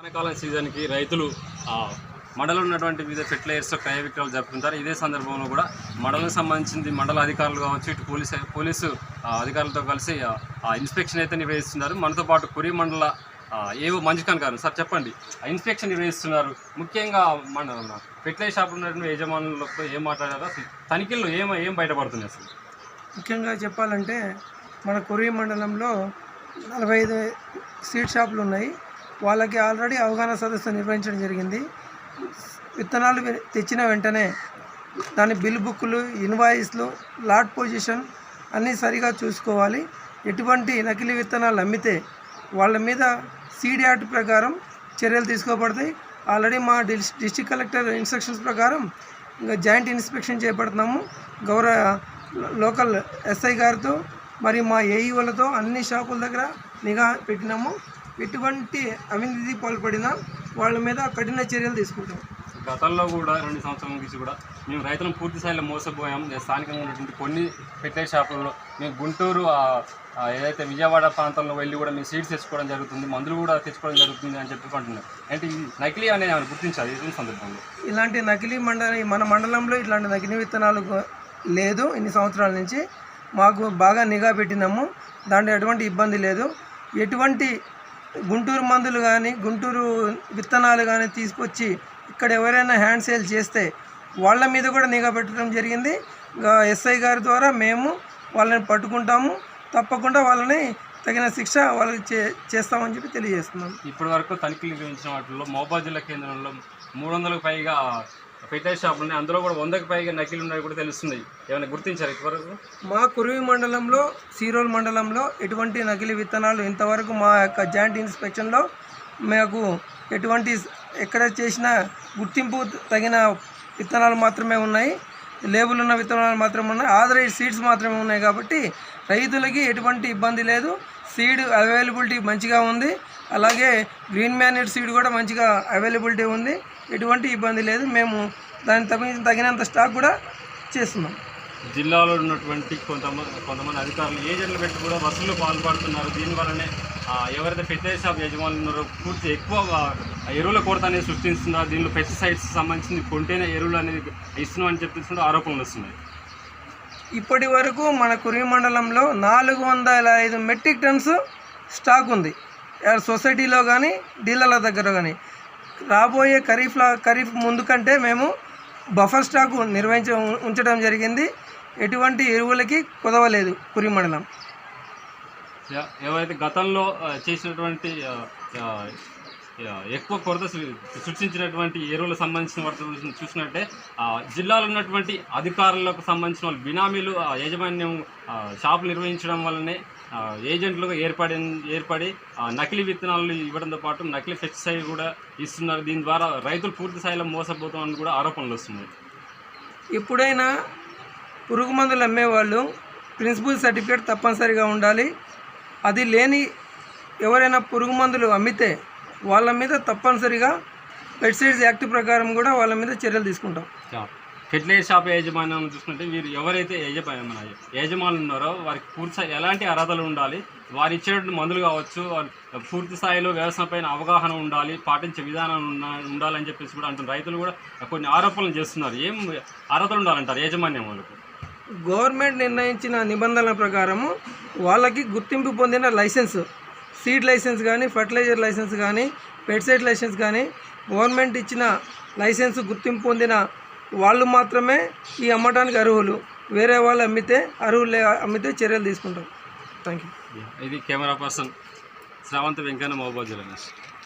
వానాకాలం సీజన్కి రైతులు ఆ, ఉన్నటువంటి వివిధ ఫెర్టిలైజర్స్తో క్రయ విక్రయాలు జరుపుకుంటారు. ఇదే సందర్భంలో కూడా మండలం సంబంధించింది మండల అధికారులు కావచ్చు ఇటు పోలీసు పోలీసు ఆ, అధికారులతో కలిసి ఆ, ఇన్స్పెక్షన్ అయితే నిర్వహిస్తున్నారు. మనతో పాటు కురి మండల ఏవో మంజుఖాన్ గారు. సార్ చెప్పండి. ఆ ఇన్స్పెక్షన్ నిర్వహిస్తున్నారు. ముఖ్యంగా మన ఫెర్టిలైజర్ షాప్ ఉన్నటువంటి యజమానులతో ఏం మాట్లాడారో? తనిఖీల్లో ఏం ఏం బయటపడుతున్నాయి అసలు? ముఖ్యంగా చెప్పాలంటే మన కురి మండలంలో నలభై ఐదు స్వీట్ షాపులు ఉన్నాయి. వాళ్ళకి ఆల్రెడీ అవగాహన సదస్సు నిర్వహించడం జరిగింది. విత్తనాలు తెచ్చిన వెంటనే దాని బిల్ బుక్లు ఇన్వాయిస్లు లాట్ పొజిషన్ అన్నీ సరిగా చూసుకోవాలి. ఎటువంటి నకిలీ విత్తనాలు అమ్మితే వాళ్ళ మీద సీడియాట్ యాక్ట్ ప్రకారం చర్యలు తీసుకోబడతాయి. ఆల్రెడీ మా డిస్ డిస్టిక్ కలెక్టర్ ఇన్స్ట్రక్షన్స్ ప్రకారం ఇంకా జాయింట్ ఇన్స్పెక్షన్ చేపడుతున్నాము. గౌరవ లోకల్ ఎస్ఐ గారితో మరి మా ఏఈఓలతో అన్ని షాపుల దగ్గర నిఘా పెట్టినాము. ఎటువంటి అవినీతి పాల్పడినా వాళ్ళ మీద కఠిన చర్యలు తీసుకుంటాం. గతంలో కూడా రెండు సంవత్సరాల నుంచి కూడా మేము రైతులను పూర్తి స్థాయిలో మోసపోయాం. ఏ స్థానికంగా ఉన్నటువంటి కొన్ని ఫెర్టిలైజర్ షాపుల్లో మేము గుంటూరు ఏదైతే విజయవాడ ప్రాంతంలో వెళ్ళి కూడా మేము సీడ్స్ తెచ్చుకోవడం జరుగుతుంది మందులు కూడా తెచ్చుకోవడం జరుగుతుంది అని చెప్పుకుంటున్నాం అంటే ఈ నకిలీ అనేది ఏమైనా గుర్తించాలి? ఈ సందర్భంలో. ఇలాంటి నకిలీ మండలి మన మండలంలో ఇట్లాంటి నకిలీ విత్తనాలు లేదు. ఇన్ని సంవత్సరాల నుంచి మాకు బాగా నిఘా పెట్టినాము. దాంట్లో ఎటువంటి ఇబ్బంది లేదు. ఎటువంటి గుంటూరు మందులు కానీ గుంటూరు విత్తనాలు కానీ తీసుకొచ్చి ఇక్కడ ఎవరైనా హ్యాండ్ సేల్ చేస్తే వాళ్ళ మీద కూడా నిఘా పెట్టడం జరిగింది. ఎస్ఐ గారి ద్వారా మేము వాళ్ళని పట్టుకుంటాము. తప్పకుండా వాళ్ళని తగిన శిక్ష వాళ్ళకి చే చేస్తామని చెప్పి తెలియజేస్తున్నాం. ఇప్పటి వరకు తనిఖీలు నిర్వహించిన వాటిలో మోబా జిల్లా కేంద్రంలో మూడు వందలకు పైగా ఫిట్నెస్ షాపులు ఉన్నాయి అందులో కూడా వందకు పైగా నకిలీ ఉన్నాయి కూడా తెలుస్తున్నాయి. ఏమైనా గుర్తించారు ఇప్పటివరకు? మా కురువి మండలంలో సీరోల్ మండలంలో ఎటువంటి నకిలీ విత్తనాలు ఇంతవరకు మా యొక్క జాయింట్ ఇన్స్పెక్షన్లో మాకు ఎటువంటి ఎక్కడ చేసిన గుర్తింపు తగిన విత్తనాలు మాత్రమే ఉన్నాయి. లేబుల్ ఉన్న విత్తనాలు మాత్రమే ఉన్నాయి. ఆథరైజ్ సీడ్స్ మాత్రమే ఉన్నాయి కాబట్టి రైతులకి ఎటువంటి ఇబ్బంది లేదు. సీడ్ అవైలబిలిటీ మంచిగా ఉంది. అలాగే గ్రీన్ మ్యానెట్ సీడ్ కూడా మంచిగా అవైలబిలిటీ ఉంది. ఎటువంటి ఇబ్బంది లేదు. మేము దానికి తగిన తగినంత స్టాక్ కూడా చేస్తున్నాం. జిల్లాలో ఉన్నటువంటి కొంతమంది కొంతమంది అధికారులు ఏజెంట్లు పెట్టి కూడా వసూలు పాల్పడుతున్నారు. దీనివల్లనే ఎవరైతే ఫెర్టిలైజర్ షాప్ యజమానులు ఉన్నారో పూర్తి ఎక్కువ ఆ, ఎరువుల కొరత అనేది సృష్టిస్తున్నారు. దీనిలో పెస్టిసైడ్స్ సంబంధించి కొంటేనే ఎరువులు అనేది ఇస్తున్నాం అని చెప్పేసి ఆరోపణలు వస్తున్నాయి. ఇప్పటి వరకు మన కురిమండలంలో నాలుగు వందల ఐదు మెట్రిక్ టన్స్ స్టాక్ ఉంది. సొసైటీలో కానీ డీలర్ల దగ్గర కానీ రాబోయే ఖరీఫ్లో ఖరీఫ్ ముందు కంటే మేము బఫర్ స్టాక్ నిర్వహించ ఉంచడం జరిగింది. ఎటువంటి ఎరువులకి కుదవలేదు కురిమండలం ఏవైతే గతంలో చేసినటువంటి ఎక్కువ కొరత సృష్టించినటువంటి ఎరువులకు సంబంధించిన వాటి చూసినట్టే జిల్లాలో ఉన్నటువంటి అధికారులకు సంబంధించిన వాళ్ళు బినామీలు ఆ, యాజమాన్యం షాపులు నిర్వహించడం వల్లనే ఏజెంట్లుగా ఏర్పడి ఏర్పడి ఆ, నకిలీ విత్తనాలు ఇవ్వడంతో పాటు నకిలీ పెస్టిసైడ్ కూడా ఇస్తున్నారు. దీని ద్వారా రైతులు పూర్తి స్థాయిలో మోసపోతామని కూడా ఆరోపణలు వస్తున్నాయి. ఎప్పుడైనా పురుగు మందులు అమ్మేవాళ్ళు ప్రిన్సిపల్ సర్టిఫికేట్ తప్పనిసరిగా ఉండాలి. అది లేని ఎవరైనా పురుగు మందులు అమ్మితే వాళ్ళ మీద తప్పనిసరిగా పెస్టిసైడ్స్ యాక్ట్ ప్రకారం కూడా వాళ్ళ మీద చర్యలు తీసుకుంటాం. ఫెర్టిలైజర్ షాప్ యాజమాన్యం చూసుకుంటే వీరు ఎవరైతే యజమాని మన యజమానులు ఉన్నారో వారికి పూర్తి ఎలాంటి అర్హతలు ఉండాలి వారు ఇచ్చేటువంటి మందులు కావచ్చు పూర్తి స్థాయిలో వ్యవసాయం పైన అవగాహన ఉండాలి పాటించే విధానం ఉండాలని చెప్పేసి కూడా అంటున్నారు. రైతులు కూడా కొన్ని ఆరోపణలు చేస్తున్నారు. ఏం అర్హతలు ఉండాలంటారు యాజమాన్యం వాళ్ళకు? గవర్నమెంట్ నిర్ణయించిన నిబంధనల ప్రకారము వాళ్ళకి గుర్తింపు పొందిన లైసెన్స్. సీడ్ లైసెన్స్ కానీ ఫర్టిలైజర్ లైసెన్స్ కానీ పెస్టిసైడ్ లైసెన్స్ కానీ గవర్నమెంట్ ఇచ్చిన లైసెన్స్ గుర్తింపు పొందిన వాళ్ళు మాత్రమే ఈ అమ్మటానికి అర్హులు. వేరే వాళ్ళు అమ్మితే అర్హులు అమ్మితే చర్యలు తీసుకుంటాం థ్యాంక్ యూ ఇది కెమెరా పర్సన్ శ్రావంత్ వెంకన్న మహబాద్ జిల్లా